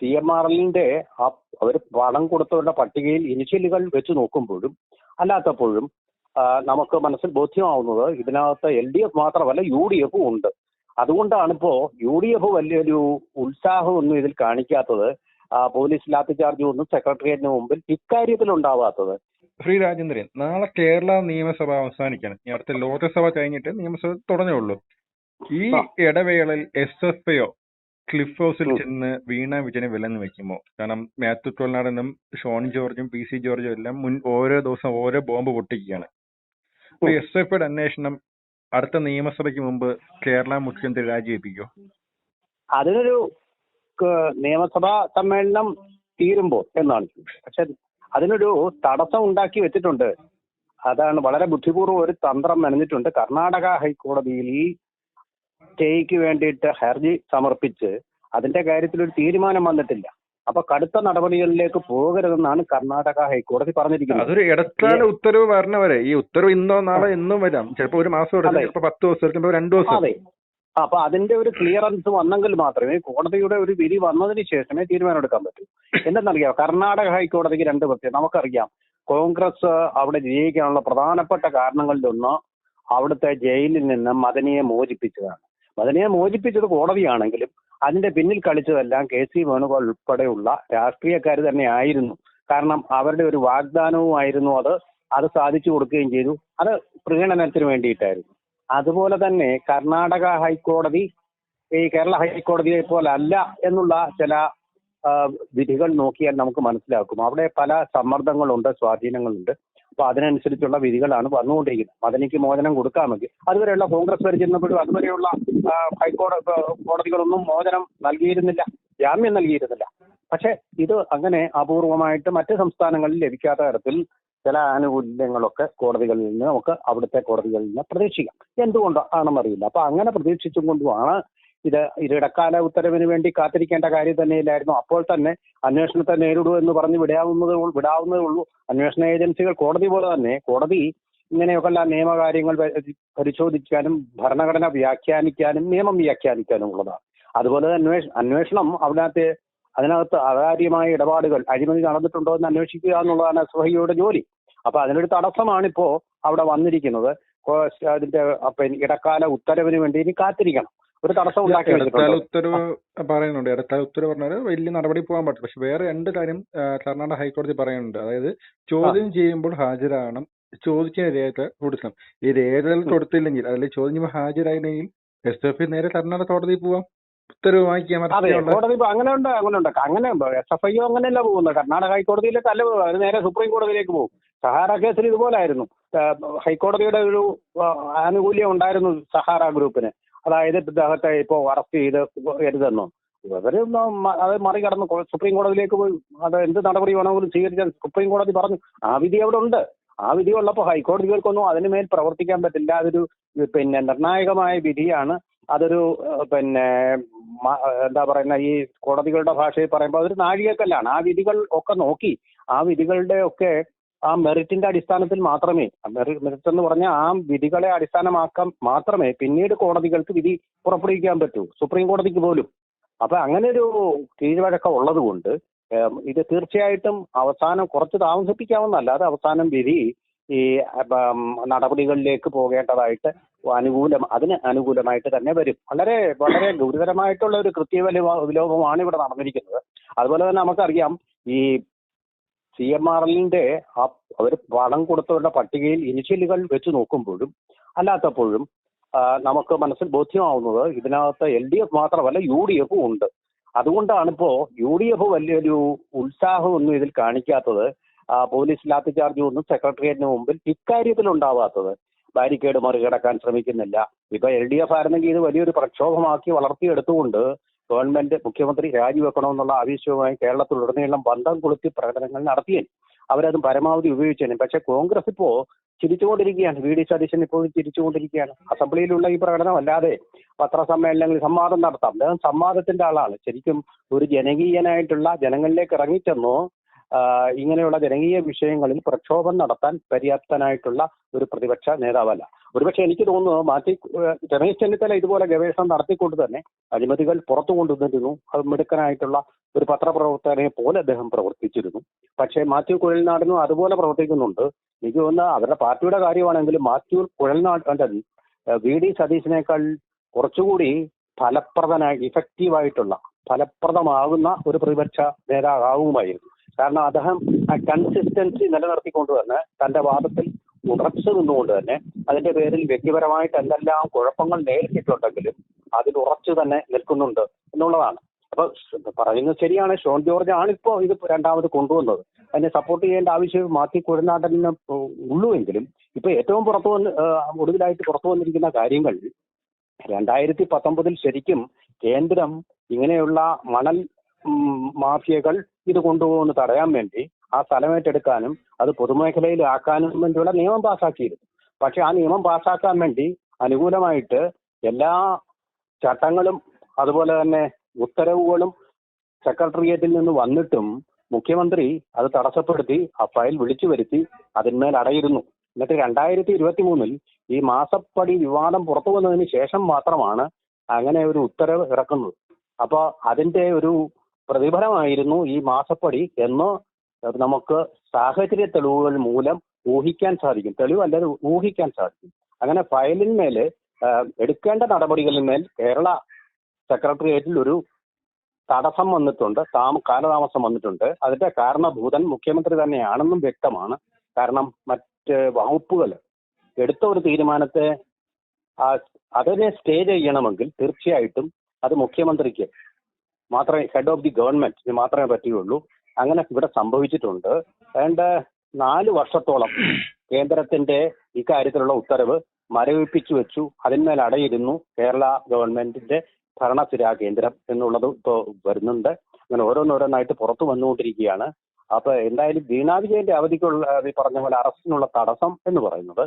C M R എല്ലിന്റെ അവർ പണം കൊടുത്തവരുടെ പട്ടികയിൽ ഇനിഷ്യലുകൾ വെച്ച് നോക്കുമ്പോഴും അല്ലാത്തപ്പോഴും നമുക്ക് മനസ്സിൽ ബോധ്യമാവുന്നത് ഇതിനകത്ത് എൽ ഡി എഫ് മാത്രമല്ല യു ഡി എഫും ഉണ്ട്. അതുകൊണ്ടാണ് ഇപ്പോ യു ഡി എഫ് വലിയൊരു ഉത്സാഹമൊന്നും ഇതിൽ കാണിക്കാത്തത് പോലീസ് ലാത്തി ചാർജ് ഒന്നും സെക്രട്ടേറിയറ്റിന് മുമ്പിൽ ഇക്കാര്യത്തിൽ ഉണ്ടാവാത്തത് ശ്രീ രാജേന്ദ്രൻ നാളെ കേരള നിയമസഭ അവസാനിക്കണം. അടുത്ത ലോകസഭ കഴിഞ്ഞിട്ട് നിയമസഭ തുടങ്ങുള്ളൂ. ഈ ഇടവേളയിൽ എസ് എഫ് ഐയോ ക്ലിഫ് ഹൗസിൽ. ചെന്ന് വീണ വിജയനെ വിലന്ന് വെക്കുമോ? കാരണം മാത്യു തൊഴിലാടനും ഷോൺ ജോർജും പി സി ജോർജും എല്ലാം മുൻ ഓരോ ദിവസം ഓരോ ബോംബ് പൊട്ടിക്കുകയാണ്. അപ്പൊ. എസ് എഫ് ഐയുടെ അന്വേഷണം അടുത്ത നിയമസഭയ്ക്ക് മുമ്പ് കേരള മുഖ്യമന്ത്രി രാജിവെപ്പിക്കോ അതിനൊരു നിയമസഭാ സമ്മേളനം തീരുമ്പോൾ എന്നാണ്. പക്ഷെ അതിനൊരു തടസ്സം ഉണ്ടാക്കി വെച്ചിട്ടുണ്ട്. അതാണ് വളരെ ബുദ്ധിപൂർവം ഒരു തന്ത്രം മെനഞ്ഞിട്ടുണ്ട്. കർണാടക ഹൈക്കോടതിയിൽ സ്റ്റേക്ക് വേണ്ടിയിട്ട് ഹർജി സമർപ്പിച്ച് അതിന്റെ കാര്യത്തിൽ ഒരു തീരുമാനം വന്നിട്ടില്ല. അപ്പൊ കടുത്ത നടപടികളിലേക്ക് പോകരുതെന്നാണ് കർണാടക ഹൈക്കോടതി പറഞ്ഞിരിക്കുന്നത്. അതൊരു ഇടക്കാല ഉത്തരവ് വരണവരെ ഈ ഉത്തരവ് ഇന്നോ നാളെ എന്നും വരാം. ചിലപ്പോ ഒരു മാസം എടുക്കും അതെ. ചിലപ്പോ പത്ത് ദിവസം എടുക്കും ചിലപ്പോ രണ്ടു ദിവസം അതെ. അപ്പൊ അതിന്റെ ഒരു ക്ലിയറൻസ് വന്നെങ്കിൽ മാത്രമേ കോടതിയുടെ ഒരു വിധി വന്നതിന് ശേഷമേ തീരുമാനം എടുക്കാൻ പറ്റൂ. എന്തെന്നറിയാം? കർണാടക ഹൈക്കോടതിക്ക് രണ്ട് പ്രത്യേകം നമുക്കറിയാം കോൺഗ്രസ് അവിടെ ജയിക്കാനുള്ള പ്രധാനപ്പെട്ട കാരണങ്ങളിലൊന്ന് അവിടുത്തെ ജയിലിൽ നിന്ന് മദനിയെ മോചിപ്പിച്ചതാണ്. മദനിയെ മോചിപ്പിച്ചത് കോടതിയാണെങ്കിലും അതിന്റെ പിന്നിൽ കളിച്ചതെല്ലാം കെ സി വേണുഗോപാൽ ഉൾപ്പെടെയുള്ള രാഷ്ട്രീയക്കാർ തന്നെ ആയിരുന്നു കാരണം അവരുടെ ഒരു വാഗ്ദാനവുമായിരുന്നു അത്. അത് സാധിച്ചു കൊടുക്കുകയും ചെയ്തു. അത് പ്രീണനത്തിന് വേണ്ടിയിട്ടായിരുന്നു. അതുപോലെ തന്നെ കർണാടക ഹൈക്കോടതി ഈ കേരള ഹൈക്കോടതിയെ പോലെ അല്ല എന്നുള്ള ചില വിധികൾ നോക്കിയാൽ നമുക്ക് മനസ്സിലാക്കും. അവിടെ പല സമ്മർദ്ദങ്ങളുണ്ട് സ്വാധീനങ്ങളുണ്ട്. അപ്പൊ അതിനനുസരിച്ചുള്ള വിധികളാണ് വന്നുകൊണ്ടിരിക്കുന്നത്. മദനിക്ക് മോചനം കൊടുക്കാമെങ്കിൽ അതുവരെയുള്ള കോൺഗ്രസ് ഭരിച്ചിരുന്നപ്പോഴും അതുവരെയുള്ള ഹൈക്കോടതി കോടതികളൊന്നും മോചനം നൽകിയിരുന്നില്ല. ജാമ്യം നൽകിയിരുന്നില്ല. പക്ഷെ ഇത് അങ്ങനെ അപൂർവമായിട്ട് മറ്റ് സംസ്ഥാനങ്ങളിൽ ലഭിക്കാത്ത തരത്തിൽ ചില ആനുകൂല്യങ്ങളൊക്കെ കോടതികളിൽ നിന്ന് നമുക്ക് അവിടുത്തെ കോടതികളിൽ നിന്ന് പ്രതീക്ഷിക്കാം. എന്തുകൊണ്ട് ആണെന്നറിയില്ല. അപ്പൊ അങ്ങനെ പ്രതീക്ഷിച്ചും കൊണ്ടുമാണ് ഇത് ഇടക്കാല ഉത്തരവിന് വേണ്ടി കാത്തിരിക്കേണ്ട കാര്യം തന്നെയില്ലായിരുന്നു. അപ്പോൾ തന്നെ അന്വേഷണത്തെ നേരിടൂ എന്ന് പറഞ്ഞ് വിടാവുന്നത് വിടാവുന്നതേ ഉള്ളൂ. അന്വേഷണ ഏജൻസികൾ കോടതി പോലെ തന്നെ കോടതി ഇങ്ങനെയൊക്കെയുള്ള നിയമകാര്യങ്ങൾ പരി- പരിശോധിക്കാനും ഭരണഘടന വ്യാഖ്യാനിക്കാനും നിയമം വ്യാഖ്യാനിക്കാനും ഉള്ളതാണ്. അതുപോലെ തന്നെ അന്വേഷ അന്വേഷണം അതിനകത്ത് അതിനകത്ത് അകാര്യമായ ഇടപാടുകൾ അഴിമതി നടന്നിട്ടുണ്ടോ എന്ന് അന്വേഷിക്കുക എന്നുള്ളതാണ് എസ് ജോലി. അപ്പൊ അതിനൊരു തടസ്സമാണിപ്പോ അവിടെ വന്നിരിക്കുന്നത്. അതിന്റെ ഇടക്കാല ഉത്തരവിന് വേണ്ടി ഇനി കാത്തിരിക്കണം. ഒരു തടസ്സം ഉണ്ടാക്കി വെച്ചിട്ടുണ്ട്. ഉത്തരവ് പറയുന്നുണ്ട്. ഇടക്കാല ഉത്തരവ് പറഞ്ഞാൽ വലിയ നടപടി പോകാൻ പറ്റും പക്ഷെ വേറെ രണ്ട് കാര്യം കർണാടക ഹൈക്കോടതി പറയുന്നുണ്ട്. അതായത് ചോദ്യം ചെയ്യുമ്പോൾ ഹാജരാകണം ചോദിക്കുന്ന രേഖ കൊടുക്കണം. ഈ രേഖകൾ കൊടുത്തില്ലെങ്കിൽ അല്ലെങ്കിൽ ചോദ്യം ചെയ്യുമ്പോൾ ഹാജരായില്ലെങ്കിൽ എസ് എഫ് നേരെ കർണാടക കോടതി പോവാം. അതെ കോടതി അങ്ങനെ ഉണ്ട് അങ്ങനെ ഉണ്ട് അങ്ങനെ എസ് എഫ് ഐയോ അങ്ങനെയല്ല പോകുന്നത്. കർണാടക ഹൈക്കോടതിയിലേക്ക് അല്ല അത് നേരെ സുപ്രീം കോടതിയിലേക്ക് പോകും. സഹാറ കേസിൽ ഇതുപോലായിരുന്നു. ആയിരുന്നു ഹൈക്കോടതിയുടെ ഒരു ആനുകൂല്യം ഉണ്ടായിരുന്നു സഹാറ ഗ്രൂപ്പിന്. അതായത് ഇദ്ദേഹത്തെ ഇപ്പോ അറസ്റ്റ് ചെയ്ത് കരുതെന്നോ ഇവർ അത് മറികടന്ന് സുപ്രീം കോടതിയിലേക്ക് പോയി. അത് എന്ത് നടപടി വേണമെങ്കിലും സ്വീകരിച്ചാൽ സുപ്രീം കോടതി പറഞ്ഞു ആ വിധി അവിടെ ഉണ്ട്. ആ വിധി ഉള്ളപ്പോൾ ഹൈക്കോടതികൾക്കൊന്നും അതിന് മേൽ പ്രവർത്തിക്കാൻ പറ്റില്ല. അതൊരു പിന്നെ നിർണായകമായ വിധിയാണ്. അതൊരു പിന്നെ എന്താ പറയുന്ന ഈ കോടതികളുടെ ഭാഷയിൽ പറയുമ്പോൾ അതൊരു നാഴികക്കല്ലാണ്. ആ വിധികൾ ഒക്കെ നോക്കി. ആ വിധികളുടെ ഒക്കെ ആ മെറിറ്റിന്റെ അടിസ്ഥാനത്തിൽ മാത്രമേ മെറിറ്റ് എന്ന് പറഞ്ഞാൽ ആ വിധികളെ അടിസ്ഥാനമാക്കാൻ മാത്രമേ പിന്നീട് കോടതികൾക്ക് വിധി പുറപ്പെടുവിക്കാൻ പറ്റൂ സുപ്രീം കോടതിക്ക് പോലും. അപ്പൊ അങ്ങനെ ഒരു കീഴ്വഴക്കം ഉള്ളത് കൊണ്ട് ഇത് തീർച്ചയായിട്ടും അവസാനം കുറച്ച് താമസിപ്പിക്കാവുന്നല്ലാതെ അവസാനം വിധി ഈ നടപടികളിലേക്ക് പോകേണ്ടതായിട്ട് അനുകൂലം അതിന് അനുകൂലമായിട്ട് തന്നെ വരും. വളരെ വളരെ ഗുരുതരമായിട്ടുള്ള ഒരു കൃത്യ വിലോപമാണ് ഇവിടെ നടന്നിരിക്കുന്നത്. അതുപോലെ തന്നെ നമുക്കറിയാം ഈ സി എം ആർ എല്ലിന്റെ അവർ പണം കൊടുത്തവരുടെ പട്ടികയിൽ ഇനിഷ്യലുകൾ വെച്ച് നോക്കുമ്പോഴും അല്ലാത്തപ്പോഴും നമുക്ക് മനസ്സിൽ ബോധ്യമാവുന്നത് ഇതിനകത്ത് എൽ ഡി എഫ് മാത്രമല്ല യു ഡി എഫും ഉണ്ട്. അതുകൊണ്ടാണ് ഇപ്പോ യു ഡി എഫ് വലിയൊരു ഉത്സാഹമൊന്നും ഇതിൽ കാണിക്കാത്തത് പോലീസ് ലാത്തി ചാർജ് ഒന്നും സെക്രട്ടേറിയറ്റിന് മുമ്പിൽ ഇക്കാര്യത്തിൽ ഉണ്ടാവാത്തത് ബാരിക്കേഡ് മറികടക്കാൻ ശ്രമിക്കുന്നില്ല. ഇപ്പൊ എൽ ഡി എഫ് ആയിരുന്നെങ്കിൽ ഇത് വലിയൊരു പ്രക്ഷോഭമാക്കി വളർത്തിയെടുത്തുകൊണ്ട് ഗവൺമെന്റ് മുഖ്യമന്ത്രി രാജിവെക്കണമെന്നുള്ള ആവശ്യവുമായി കേരളത്തിലുടനീളം ബന്ധം കൊളുത്തി പ്രകടനങ്ങൾ നടത്തിയേനെ അവരത് പരമാവധി ഉപയോഗിച്ചേനെ. പക്ഷെ കോൺഗ്രസ് ഇപ്പോ ചിരിച്ചുകൊണ്ടിരിക്കുകയാണ്. വി ഡി സതീശൻ ഇപ്പോൾ ചിരിച്ചുകൊണ്ടിരിക്കുകയാണ്. അസംബ്ലിയിലുള്ള ഈ പ്രകടനം അല്ലാതെ പത്രസമ്മേളനങ്ങളിൽ സംവാദം നടത്താം. അദ്ദേഹം സംവാദത്തിന്റെ ആളാണ്. ശരിക്കും ഒരു ജനകീയനായിട്ടുള്ള ജനങ്ങളിലേക്ക് ഇറങ്ങിച്ചെന്നു ഇങ്ങനെയുള്ള ജനകീയ വിഷയങ്ങളിൽ പ്രക്ഷോഭം നടത്താൻ പര്യാപ്തനായിട്ടുള്ള ഒരു പ്രതിപക്ഷ നേതാവല്ല. ഒരുപക്ഷെ എനിക്ക് തോന്നുന്നു മാറ്റി രമേശ് ചെന്നിത്തല ഇതുപോലെ ഗവേഷണം നടത്തിക്കൊണ്ട് തന്നെ അഴിമതികൾ പുറത്തു കൊണ്ടുവന്നിരുന്നു. അത് മിടുക്കനായിട്ടുള്ള ഒരു പത്രപ്രവർത്തകനെ പോലെ അദ്ദേഹം പ്രവർത്തിച്ചിരുന്നു. പക്ഷേ മാത്യു കുഴൽനാടിനും അതുപോലെ പ്രവർത്തിക്കുന്നുണ്ട്. എനിക്ക് തോന്നുന്ന അവരുടെ പാർട്ടിയുടെ കാര്യമാണെങ്കിലും മാത്യു കുഴൽനാട് വി ഡി സതീശിനേക്കാൾ കുറച്ചുകൂടി ഫലപ്രദനായി ഇഫക്റ്റീവായിട്ടുള്ള ഫലപ്രദമാകുന്ന ഒരു പ്രതിപക്ഷ നേതാവാകുമായിരുന്നു കാരണം അദ്ദേഹം ആ കൺസിസ്റ്റൻസി നിലനിർത്തിക്കൊണ്ട് തന്നെ തന്റെ വാദത്തിൽ ഉറച്ചു നിന്നുകൊണ്ട് തന്നെ അതിന്റെ പേരിൽ വ്യക്തിപരമായിട്ട് എന്തെല്ലാം കുഴപ്പങ്ങൾ നേരിട്ടിട്ടുണ്ടെങ്കിലും അതിൽ ഉറച്ചു തന്നെ നിൽക്കുന്നുണ്ട് എന്നുള്ളതാണ്. അപ്പൊ പറയുന്നത് ശരിയാണ്. ഷോൺ ജോർജ് ആണ് ഇപ്പോ ഇത് രണ്ടാമത് കൊണ്ടുവന്നത്. അതിനെ സപ്പോർട്ട് ചെയ്യേണ്ട ആവശ്യം മാറ്റി കുഴനാടലിന് ഉള്ളുവെങ്കിലും ഇപ്പൊ ഏറ്റവും പുറത്തു വന്ന് ഒടുവിലായിട്ട് പുറത്തു വന്നിരിക്കുന്ന കാര്യങ്ങൾ രണ്ടായിരത്തി പത്തൊമ്പതിൽ ശരിക്കും കേന്ദ്രം ഇങ്ങനെയുള്ള മണൽ മാഫിയകൾ ഇത് കൊണ്ടുപോകുന്ന തടയാൻ വേണ്ടി ആ സ്ഥലം ഏറ്റെടുക്കാനും അത് പൊതുമേഖലയിൽ ആക്കാനും വേണ്ടിയുള്ള നിയമം പാസ്സാക്കിയിരുന്നു പക്ഷെ ആ നിയമം പാസ്സാക്കാൻ വേണ്ടി അനുകൂലമായിട്ട് എല്ലാ ചട്ടങ്ങളും അതുപോലെ തന്നെ ഉത്തരവുകളും സെക്രട്ടേറിയറ്റിൽ നിന്ന് വന്നിട്ടും മുഖ്യമന്ത്രി അത് തടസ്സപ്പെടുത്തി ആ ഫയൽ വിളിച്ചു വരുത്തി അതിന്മേൽ അടയിരുന്നു. എന്നിട്ട് രണ്ടായിരത്തി ഇരുപത്തി മൂന്നിൽ ഈ മാസപ്പടി വിവാദം പുറത്തു വന്നതിന് ശേഷം മാത്രമാണ് അങ്ങനെ ഒരു ഉത്തരവ് ഇറക്കുന്നത്. അപ്പോൾ അതിന്റെ ഒരു പ്രതിഫലമായിരുന്നു ഈ മാസപ്പടി എന്ന് നമുക്ക് സാഹചര്യ തെളിവുകൾ മൂലം ഊഹിക്കാൻ സാധിക്കും. തെളിവ് അല്ലാതെ ഊഹിക്കാൻ സാധിക്കും. അങ്ങനെ ഫയലിന്മേൽ എടുക്കേണ്ട നടപടികളിന്മേൽ കേരള സെക്രട്ടേറിയറ്റിൽ ഒരു തടസ്സം വന്നിട്ടുണ്ട് താമ കാലതാമസം വന്നിട്ടുണ്ട്. അതിന്റെ കാരണഭൂതൻ മുഖ്യമന്ത്രി തന്നെയാണെന്നും വ്യക്തമാണ്. കാരണം മറ്റ് വകുപ്പുകൾ എടുത്ത ഒരു തീരുമാനത്തെ അതിനെ സ്റ്റേ ചെയ്യണമെങ്കിൽ തീർച്ചയായിട്ടും അത് മുഖ്യമന്ത്രിക്ക് മാത്രമേ ഹെഡ് ഓഫ് ദി ഗവൺമെന്റ് മാത്രമേ പറ്റുകയുള്ളൂ. അങ്ങനെ ഇവിടെ സംഭവിച്ചിട്ടുണ്ട്. വേണ്ട നാല് വർഷത്തോളം കേന്ദ്രത്തിന്റെ ഇക്കാര്യത്തിലുള്ള ഉത്തരവ് മരവിപ്പിച്ചു വെച്ചു. അതിന്മേൽ അടയിരുന്നു കേരള ഗവൺമെന്റിന്റെ ഭരണസ്ഥിരാ കേന്ദ്രം എന്നുള്ളത് ഇപ്പോൾ വരുന്നുണ്ട്. അങ്ങനെ ഓരോന്നോരോന്നായിട്ട് പുറത്തു വന്നുകൊണ്ടിരിക്കുകയാണ്. അപ്പൊ എന്തായാലും വീണാ വിജയന്റെ അവധിക്കുള്ള പറഞ്ഞ പോലെ അറസ്റ്റിനുള്ള തടസ്സം എന്ന് പറയുന്നത്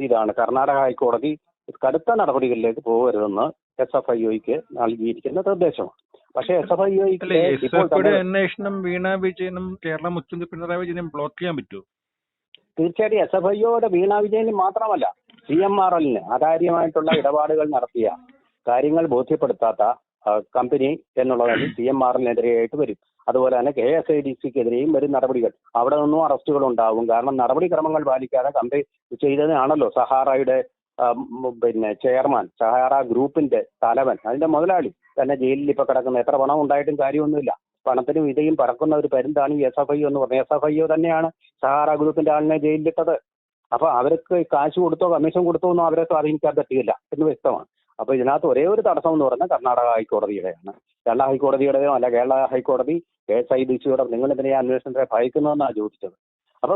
ഇതാണ്. കർണാടക ഹൈക്കോടതി കടുത്ത നടപടികളിലേക്ക് പോകരുതെന്ന് എസ് എഫ് ഐ ഒക്ക് നൽകിയിരിക്കുന്ന നിർദ്ദേശമാണ്. പക്ഷേ എസ് എഫ് ഐ ഒക്ക് അന്വേഷണം വീണ വിജയനും കേരള മുഖ്യമന്ത്രി പിണറായി വിജയനും ബ്ലോക്ക് ചെയ്യാൻ പറ്റുമോ? തീർച്ചയായിട്ടും എസ് എഫ് ഐയോടെ വീണ വിജയന് മാത്രമല്ല സി എം ആർ എല്ലിന് അകാര്യമായിട്ടുള്ള ഇടപാടുകൾ നടത്തിയ കാര്യങ്ങൾ ബോധ്യപ്പെടുത്താത്ത കമ്പനി എന്നുള്ളതാണ് സി എം ആർ എല്ലിനെതിരെയായിട്ട് വരും. അതുപോലെ തന്നെ കെ എസ് ഐ ഡി സിക്കെതിരെയും വരും നടപടികൾ. അവിടെ നിന്നും അറസ്റ്റുകൾ ഉണ്ടാവും കാരണം നടപടിക്രമങ്ങൾ പാലിക്കാതെ കമ്പനി ചെയ്തതാണല്ലോ സഹാറയുടെ പിന്നെ ചെയർമാൻ സഹാറ ഗ്രൂപ്പിന്റെ തലവൻ അതിന്റെ മുതലാളി തന്നെ ജയിലിൽ ഇപ്പൊ കിടക്കുന്ന. എത്ര പണം ഉണ്ടായിട്ടും കാര്യമൊന്നുമില്ല. പണത്തിനും ഇതയും പറക്കുന്ന ഒരു പരുന്താണ് എസ് എഫ് ഐ എന്ന് പറഞ്ഞ. എസ് എഫ് ഐ തന്നെയാണ് സഹാറ ഗ്രൂപ്പിന്റെ ആളിനെ ജയിലിലിട്ടത്. അപ്പൊ അവർക്ക് കാശ് കൊടുത്തോ കമ്മീഷൻ കൊടുത്തോ ഒന്നും അവരെ സ്വാധീനിക്കാൻ പറ്റുകയില്ല എന്ന് വ്യക്തമാണ്. അപ്പൊ ഇതിനകത്ത് ഒരേ ഒരു തടസ്സം എന്ന് പറഞ്ഞാൽ കർണാടക ഹൈക്കോടതിയുടെയാണ്. കേരള ഹൈക്കോടതിയുടെയോ അല്ല കേരള ഹൈക്കോടതി കെ എസ് ഐ ഡി സിയോടെ നിങ്ങൾ എന്തിനാ അന്വേഷണത്തെ ഭയക്കുന്നതെന്നാണ് ചോദിച്ചത്? അപ്പൊ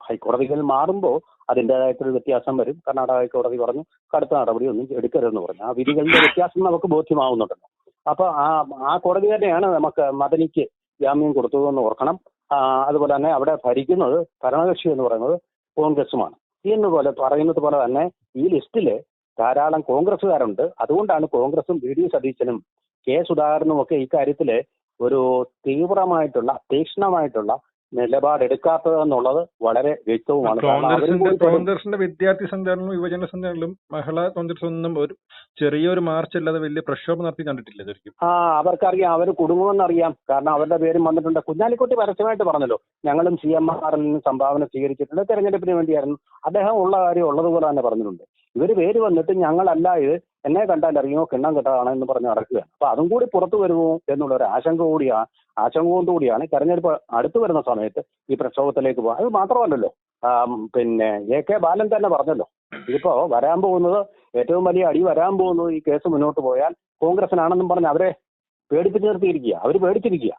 ഹൈക്കോടതികൾ മാറുമ്പോൾ അതിന്റെതായിട്ടൊരു വ്യത്യാസം വരും. കർണാടക ഹൈക്കോടതി പറഞ്ഞു കടുത്ത നടപടി ഒന്നും എടുക്കരുതെന്ന് പറഞ്ഞു. ആ വിധികളുടെ വ്യത്യാസം നമുക്ക് ബോധ്യമാവുന്നുണ്ടല്ലോ. അപ്പൊ ആ ആ കോടതി തന്നെയാണ് നമുക്ക് മദനിക്ക് ജാമ്യം കൊടുത്തതെന്ന് ഓർക്കണം. അതുപോലെ തന്നെ അവിടെ ഭരിക്കുന്നത് ഭരണകക്ഷി എന്ന് പറയുന്നത് കോൺഗ്രസുമാണ്. എന്ന് പോലെ പറയുന്നത് പോലെ തന്നെ ഈ ലിസ്റ്റിൽ ധാരാളം കോൺഗ്രസ്സുകാരുണ്ട്. അതുകൊണ്ടാണ് കോൺഗ്രസും ബി ഡി സതീശനും കെ സുധാകരനും ഒക്കെ ഇക്കാര്യത്തിൽ ഒരു തീവ്രമായിട്ടുള്ള തീക്ഷ്ണമായിട്ടുള്ള നിലപാടെടുക്കാത്തത് എന്നുള്ളത് വളരെ വ്യക്തവുമാണ്. കോൺഗ്രസിന്റെ വിദ്യാർത്ഥി സംഘടനകളും യുവജന സംഘടനകളും മഹിളാ കോൺഗ്രസ് ഒന്നും ഒരു ചെറിയൊരു മാർച്ച് അല്ലാതെ വലിയ പ്രക്ഷോഭം നടത്തി കണ്ടിട്ടില്ല ശരിക്കും. ആ അവർക്കറിയാം. അവർ കുടുങ്ങുമെന്നറിയാം കാരണം അവരുടെ പേരും വന്നിട്ടുണ്ട്. കുഞ്ഞാലിക്കുട്ടി പരസ്യമായിട്ട് പറഞ്ഞല്ലോ ഞങ്ങളും സി എം ആറിൽ നിന്ന് സംഭാവന സ്വീകരിച്ചിട്ടുണ്ട്. തെരഞ്ഞെടുപ്പിന് വേണ്ടിയായിരുന്നു. അദ്ദേഹം ഉള്ള കാര്യം ഉള്ളതുപോലെ തന്നെ പറഞ്ഞിട്ടുണ്ട്. ഇവർ പേര് വന്നിട്ട് ഞങ്ങളല്ല ഇത് എന്നെ കണ്ടാൽ അറിയുമോ? കിണ്ണം കെട്ടതാണ് എന്ന് പറഞ്ഞ് നടക്കുകയാണ് അപ്പൊ അതും കൂടി പുറത്തു വരുമോ എന്നുള്ള ഒരു ആശങ്ക കൂടിയാണ് ആശങ്ക കൊണ്ടുകൂടിയാണ് തെരഞ്ഞെടുപ്പ് അടുത്തു വരുന്ന സമയത്ത് ഈ പ്രക്ഷോഭത്തിലേക്ക് പോകുക അത് മാത്രമല്ലല്ലോ പിന്നെ എ കെ ബാലൻ തന്നെ പറഞ്ഞല്ലോ. ഇതിപ്പോ വരാൻ പോകുന്നത് ഏറ്റവും വലിയ അടി വരാൻ പോകുന്നത് ഈ കേസ് മുന്നോട്ട് പോയാൽ കോൺഗ്രസിനാണെന്നും പറഞ്ഞ് അവരെ പേടിപ്പിച്ചു നിർത്തിയിരിക്കുക. അവർ പേടിച്ചിരിക്കുക.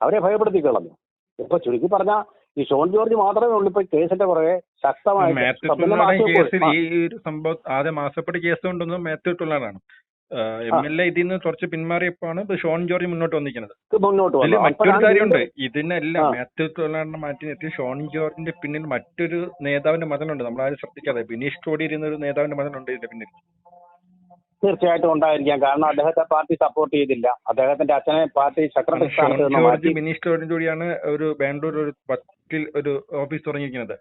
അവരെ ഭയപ്പെടുത്തി കളഞ്ഞു ഇപ്പൊ ചുരുക്കി പറഞ്ഞ ഈ ഷോൺ ജോർജ് മാത്രമേ ഉള്ളൂ ഇപ്പൊ കേസിന്റെ പുറകെ ശക്തമായിട്ട്. ഈ ഒരു സംഭവം ആദ്യം മാസപ്പടി കേസ് കൊണ്ടുവന്നത് മാത്യു തൊള്ളാടാണ്. എം എൽ എ ഇതിൽ നിന്ന് കുറച്ച് പിന്മാറിയപ്പോഴാണ് ഇപ്പൊ ഷോൺ ജോർജ് മുന്നോട്ട് വന്നിരിക്കുന്നത്. മുന്നോട്ട് മറ്റൊരു കാര്യമുണ്ട്. ഇതിനെല്ലാം മാത്യു തൊഴിലാളിനെ മാറ്റി നിർത്തി ഷോൺ ജോർജിന്റെ പിന്നിൽ മറ്റൊരു നേതാവിന്റെ മതനുണ്ട്. നമ്മൾ ആരും ശ്രദ്ധിക്കാതെ ബിനീഷ് കോടിയേരി ഒരു നേതാവിന്റെ മതനുണ്ട് ഇതിന്റെ പിന്നിൽ. തീർച്ചയായിട്ടും ഉണ്ടായിരിക്കാം. കാരണം അദ്ദേഹത്തെ പാർട്ടി സപ്പോർട്ട് ചെയ്തില്ല. അദ്ദേഹത്തിന്റെ അച്ഛനെ പാർട്ടി സെക്രട്ടറി സ്ഥാനത്ത് നിന്ന് മാറ്റി. കൂടിയാണ് ഒരു ബാംഗ്ലൂർ ഒരു പത്തിൽ ഒരു ഓഫീസ് തുടങ്ങിയിരിക്കുന്നത്.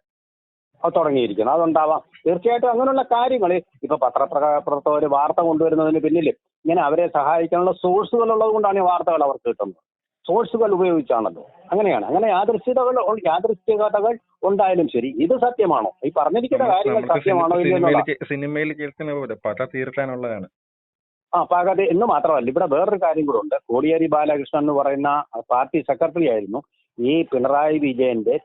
അത് തുടങ്ങിയിരിക്കുന്നത് അതുണ്ടാവാം. തീർച്ചയായിട്ടും അങ്ങനെയുള്ള കാര്യങ്ങൾ ഇപ്പൊ പത്രപ്രവർത്തകർ വാർത്ത കൊണ്ടുവരുന്നതിന് പിന്നിൽ ഇങ്ങനെ അവരെ സഹായിക്കാനുള്ള സോഴ്സുകൾ ഉള്ളത് കൊണ്ടാണ് ഈ വാർത്തകൾ അവർക്ക് കിട്ടുന്നത്. സോഴ്സുകൾ ഉപയോഗിച്ചാണല്ലോ. അങ്ങനെയാണ്. അങ്ങനെ യാദൃശ്യതകൾ യാദൃശ്യതകൾ ഉണ്ടായാലും ശരി. ഇത് സത്യമാണോ? ഈ പറഞ്ഞിരിക്കുന്ന കാര്യങ്ങൾ സത്യമാണോ സിനിമയിൽ കേൾക്കുന്ന പോലെ പല തീർക്കാനുള്ളതാണ്. ആ പാകത്തെ എന്ന് മാത്രമല്ല ഇവിടെ വേറൊരു കാര്യം കൂടെ ഉണ്ട്. കോടിയേരി ബാലകൃഷ്ണൻ എന്ന് പറയുന്ന പാർട്ടി സെക്രട്ടറി ആയിരുന്നു. ഈ പിണറായി വിജയന്റെ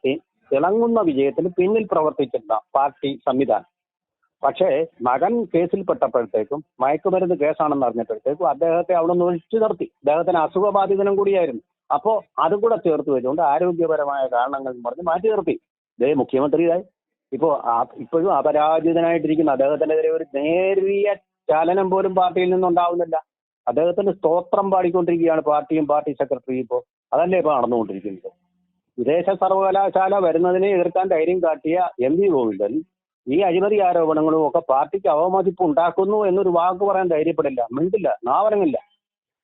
തിളങ്ങുന്ന വിജയത്തിന് പിന്നിൽ പ്രവർത്തിച്ചിരുന്ന പാർട്ടി സംവിധാനം. പക്ഷേ മകൻ കേസിൽപ്പെട്ടപ്പോഴത്തേക്കും മയക്കുമരുന്ന് കേസാണെന്ന് അറിഞ്ഞപ്പോഴത്തേക്കും അദ്ദേഹത്തെ അവിടെ നിന്ന് ഒഴിച്ചു നിർത്തി. അദ്ദേഹത്തിന് അസുഖബാധിതനും കൂടിയായിരുന്നു. അപ്പോ അതും കൂടെ ചേർത്ത് വെച്ചുകൊണ്ട് ആരോഗ്യപരമായ കാരണങ്ങൾ പറഞ്ഞ് മാറ്റി നിർത്തി. ഇതേ മുഖ്യമന്ത്രിയായി. ഇപ്പോ ഇപ്പോഴും അപരാജിതനായിട്ടിരിക്കുന്ന അദ്ദേഹത്തിനെതിരെ ഒരു നേരിയ ചലനം പോലും പാർട്ടിയിൽ നിന്നുണ്ടാവുന്നില്ല. അദ്ദേഹത്തിന് സ്തോത്രം പാടിക്കൊണ്ടിരിക്കുകയാണ് പാർട്ടിയും പാർട്ടി സെക്രട്ടറി ഇപ്പോ. അതല്ലേ ഇപ്പോൾ നടന്നുകൊണ്ടിരിക്കുന്നത്? വിദേശ സർവകലാശാല വരുന്നതിനെ എതിർക്കാൻ ധൈര്യം കാട്ടിയ എം വി ഗോവിന്ദൻ ഈ അഴിമതി ആരോപണങ്ങളും ഒക്കെ പാർട്ടിക്ക് അവമതിപ്പ് ഉണ്ടാക്കുന്നു എന്നൊരു വാക്ക് പറയാൻ ധൈര്യപ്പെടില്ല. മിണ്ടില്ല. നാവരങ്ങില്ല.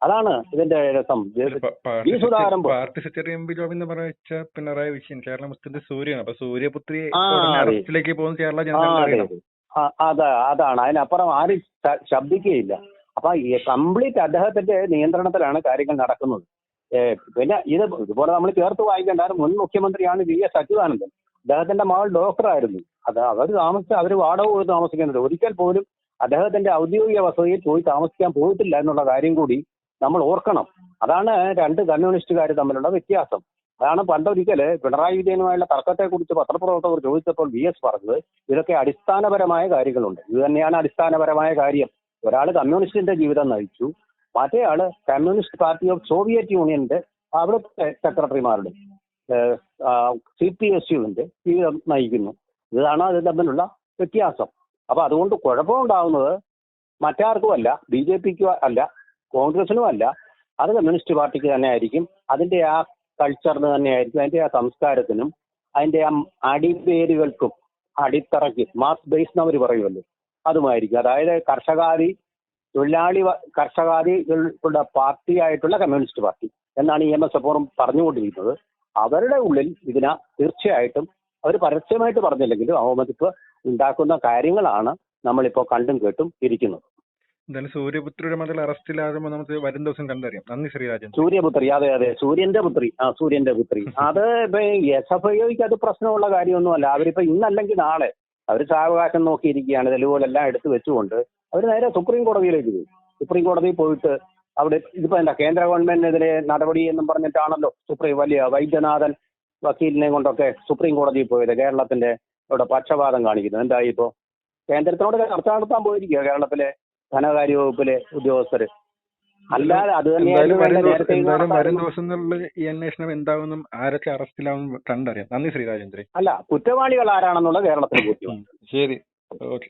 അതാണ് ഇതിന്റെ രസം. ഈ Sudhakaran party secretary M P പറയുവച്ച Pinarayi Vijayan Kerala മുസ്ലിന്റെ സൂര്യനാണ് അപ്പൊ സൂര്യപുത്രി. അറസ്റ്റിലേക്ക് പോകുന്ന കേരള ജനത അതെ. അതെ അതാ അതാണ്. അതിനപ്പുറം ആരും ശബ്ദിക്കുകയില്ല. അപ്പൊ ഈ കംപ്ലീറ്റ് അദ്ദേഹത്തിന്റെ നിയന്ത്രണത്തിലാണ് കാര്യങ്ങൾ നടക്കുന്നത്. പിന്നെ ഇത് ഇതുപോലെ നമ്മൾ ചേർത്ത് വായിക്കേണ്ട മുൻ മുഖ്യമന്ത്രിയാണ് വി എസ് അച്യുതാനന്ദൻ അദ്ദേഹത്തിന്റെ മകൾ ഡോക്ടറായിരുന്നു അത് അവർ താമസിച്ച് അവർ വാടക കൊടുത്ത് താമസിക്കുന്നുണ്ട്. ഒരിക്കൽ പോലും അദ്ദേഹത്തിന്റെ ഔദ്യോഗിക വസതിയിൽ പോയി താമസിക്കാൻ പോയിട്ടില്ല എന്നുള്ള കാര്യം കൂടി നമ്മൾ ഓർക്കണം. അതാണ് രണ്ട് കമ്മ്യൂണിസ്റ്റുകാർ തമ്മിലുള്ള വ്യത്യാസം. അതാണ് പണ്ടൊരിക്കൽ പിണറായി വിജയനുമായുള്ള തർക്കത്തെക്കുറിച്ച് പത്രപ്രവർത്തകർ ചോദിച്ചപ്പോൾ വി എസ് പറഞ്ഞത് ഇതൊക്കെ അടിസ്ഥാനപരമായ കാര്യങ്ങളുണ്ട്. ഇത് തന്നെയാണ് അടിസ്ഥാനപരമായ കാര്യം. ഒരാൾ കമ്മ്യൂണിസ്റ്റിന്റെ ജീവിതം നയിച്ചു. മറ്റേ ആൾ കമ്മ്യൂണിസ്റ്റ് പാർട്ടി ഓഫ് സോവിയറ്റ് യൂണിയന്റെ അവിടുത്തെ സെക്രട്ടറിമാരുടെ സി പി എസ് യുവിന്റെ ജീവിതം നയിക്കുന്നു. ഇതാണ് അത് തമ്മിലുള്ള വ്യത്യാസം. അപ്പൊ അതുകൊണ്ട് കുഴപ്പമുണ്ടാകുന്നത് മറ്റാർക്കും അല്ല ബി ജെ പിക്കും അല്ല കോൺഗ്രസിനും അല്ല അത് കമ്മ്യൂണിസ്റ്റ് പാർട്ടിക്ക് തന്നെ ആയിരിക്കും. അതിന്റെ ആ കൾച്ചറിന് തന്നെയായിരിക്കും അതിന്റെ ആ സംസ്കാരത്തിനും അതിന്റെ ആ അടിവേരുകൾക്കും അടിത്തറയ്ക്ക് മാസ് ബേസ് എന്ന് പറയുമല്ലോ അതുമായിരിക്കും. അതായത് കർഷകാദി തൊഴിലാളി കർഷകാദികളുടെ പാർട്ടിയായിട്ടുള്ള കമ്മ്യൂണിസ്റ്റ് പാർട്ടി എന്നാണ് ഇ എം എസ് എപ്പോഴും പറഞ്ഞുകൊണ്ടിരിക്കുന്നത്. അവരുടെ ഉള്ളിൽ ഇതിന തീർച്ചയായിട്ടും അവർ പരസ്യമായിട്ട് പറഞ്ഞില്ലെങ്കിലും അവമതിപ്പ് ഉണ്ടാക്കുന്ന കാര്യങ്ങളാണ് നമ്മളിപ്പോ കണ്ടും കേട്ടും ഇരിക്കുന്നത്. എന്തായാലും സൂര്യപുത്രിയുടെ മകൾ അറസ്റ്റിലാകുമ്പോൾ നമുക്ക് വരും ദിവസം കണ്ടറിയാം. നന്ദി ശ്രീരാജൻ സൂര്യപുത്രി അതെ അതെ സൂര്യന്റെ പുത്രി. ആ സൂര്യന്റെ പുത്രി. അത് ഇപ്പൊ എസ് എഫ് ഐക്ക് അത് പ്രശ്നമുള്ള കാര്യമൊന്നുമല്ല. അവരിപ്പോ ഇന്നല്ലെങ്കിൽ നാളെ അവർ സാവകാശം നോക്കിയിരിക്കുകയാണ്. തെളിവുകളെല്ലാം എടുത്തു വെച്ചുകൊണ്ട് അവർ നേരെ സുപ്രീം കോടതിയിലേക്ക് പോയി. സുപ്രീം കോടതിയിൽ പോയിട്ട് അവിടെ ഇതിപ്പോ എന്താ കേന്ദ്ര ഗവൺമെന്റിനെതിരെ നടപടി എന്നും പറഞ്ഞിട്ടാണല്ലോ സുപ്രീം വലിയ വൈദ്യനാഥൻ വക്കീലിനെ കൊണ്ടൊക്കെ സുപ്രീം കോടതിയിൽ പോയത്. കേരളത്തിന്റെ ഇവിടെ പക്ഷപാതം കാണിക്കുന്നത്. എന്തായി ഇപ്പോ? കേന്ദ്രത്തിനോട് ചർച്ച നടത്താൻ പോയിരിക്കുക കേരളത്തിലെ ധനകാര്യ വകുപ്പിലെ ഉദ്യോഗസ്ഥര്. അല്ലാതെ അത് എന്തായാലും വരും ദിവസം നേരത്തെ ഈ എന്തായാലും ദിവസങ്ങളിൽ ഈ അന്വേഷണം എന്താവുമെന്നും ആരൊക്കെ അറസ്റ്റിലാവും കണ്ടറിയാം. നന്ദി ശ്രീരാജേന്ദ്രൻ. അല്ല കുറ്റവാളികൾ ആരാണെന്നുള്ള കേരളത്തിന് ശരി. ഓക്കെ.